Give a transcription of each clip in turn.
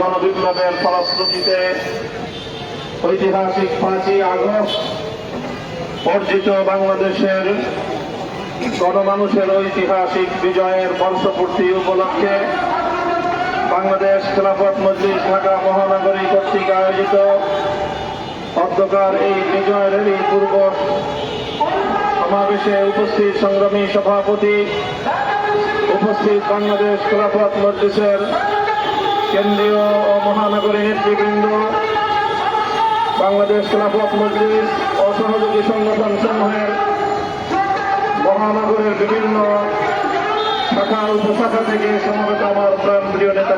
গণবিপ্লবের ফলশ্রুতিতে ঐতিহাসিক পাঁচই আগস্ট অর্জিত বাংলাদেশের গণমানুষের ঐতিহাসিক বিজয়ের বর্ষপূর্তি উপলক্ষে বাংলাদেশ খেলাফত মজলিস ঢাকা মহানগরী কর্তৃক আয়োজিত অধ্যকার এই বিজয় এই পূর্ব সমাবেশে উপস্থিত সংগ্রামী সভাপতি, উপস্থিত বাংলাদেশ খেলাফত মজলিসের কেন্দ্রীয় ও মহানগরী নেতৃবৃন্দ, বাংলাদেশ খেলাফত মজলিস ও সহযোগী সংগঠন সমূহের মহানগরের বিভিন্ন শাখা, উপশাখা থেকে সমবেত আমার প্রাণ প্রিয় নেতা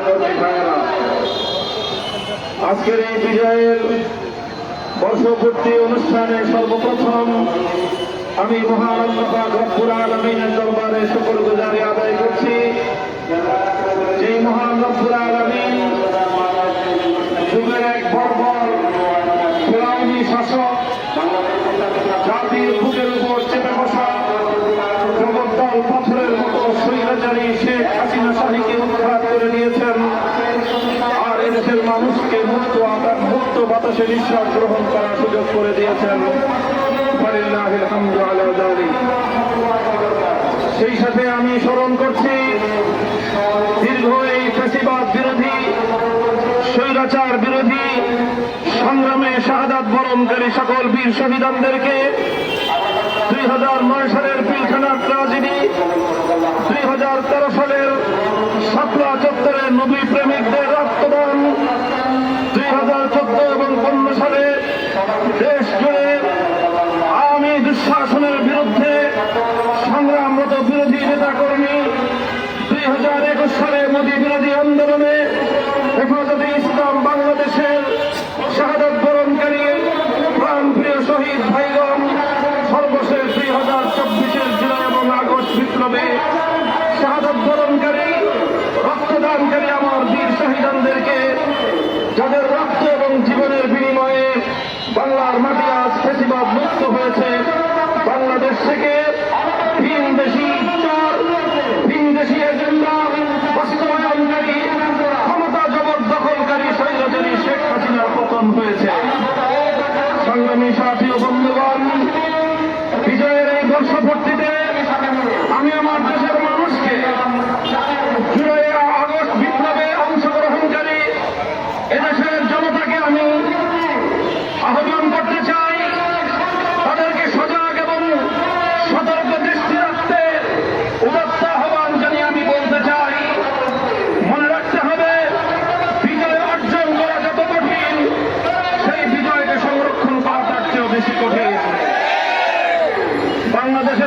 আজকের এই বিজয়ের বর্ষপূর্তি অনুষ্ঠানে সর্বপ্রথম আমি মহান রব্বুল আলমিনের দরবারে শুকর গুজারি আদায় করছি। যে মহান বাতাসে নিঃশ্বাস গ্রহণ করার সুযোগ করে দিয়েছেন। সেই সাথে আমি স্মরণ করছি, দীর্ঘ এই ফেসিবাদ বিরোধী, স্বৈরাচার বিরোধী, সংগ্রামে শাহাদাত বরণকারী সকল বীর শহীদানদেরকে দুই হাজার নয় সালের পিলখানার ট্রাজেডি দুই হাজার তেরো সালের সাতলা চত্বরের নবী প্রেমিকদের বাংলাদেশের শাহাদ বরণকারী প্রাণপ্রিয় শহীদ ভাইগণ, সর্বশেষ দুই হাজার চব্বিশের জুলাই এবং আগস্ট বিপ্লবে। শাহাদ বরণকারী, রক্তদানকারী আমার বীর শহীদানদেরকে যাদের রক্ত এবং জীবনের বিনিময়ে বাংলার মাটি আজ ফেসিবাদ পতন হয়েছে। সংগ্রামী সাথী ও বন্ধুগণ বিজয়ের এই বর্ষপূর্তিতে আমি আমার দেশের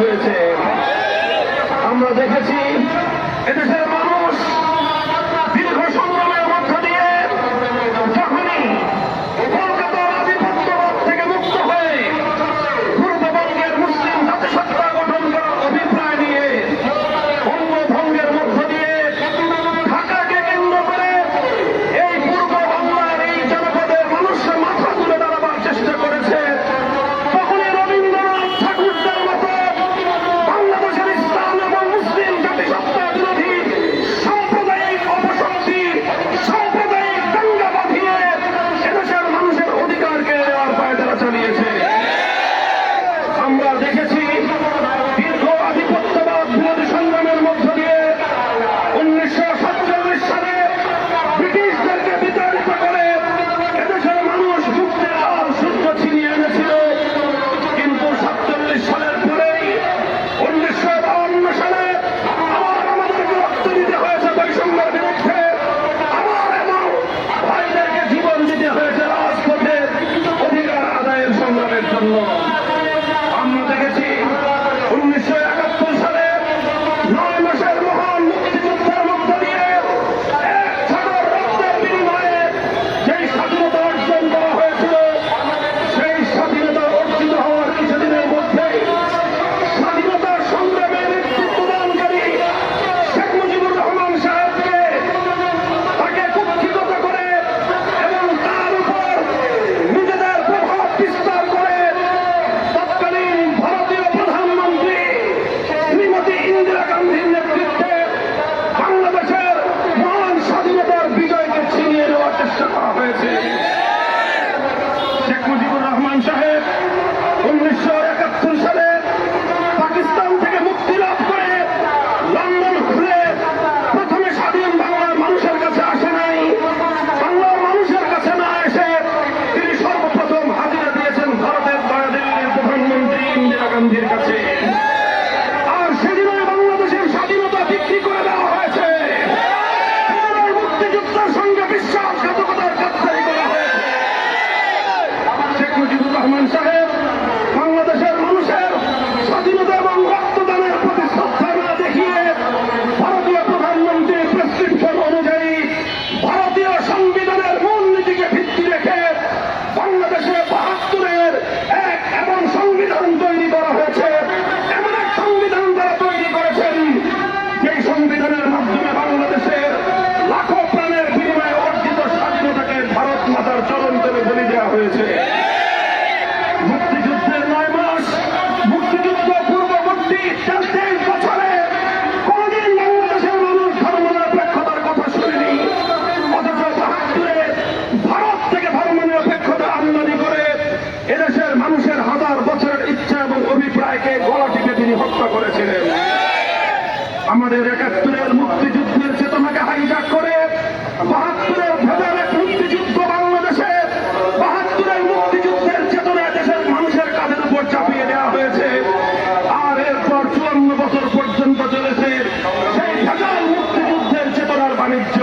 Rüdesel. আমাদের একাত্তরের মুক্তিযুদ্ধের চেতনাকে হাইজাক করে বাহাত্তরের ভেতর এক মুক্তিযুদ্ধ বাংলাদেশে, বাহাত্তরের মুক্তিযুদ্ধের চেতনা দেশের মানুষের কাঁধের উপর চাপিয়ে দেওয়া হয়েছে। আর এরপর চুয়ান্ন বছর পর্যন্ত চলেছে সেই ভেজাল মুক্তিযুদ্ধের চেতনার বাণিজ্য।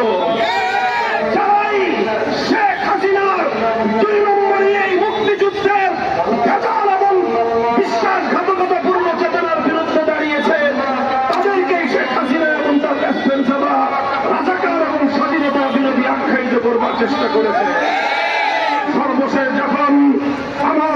চেষ্টা করেছে। সর্বশেষ যখন আমার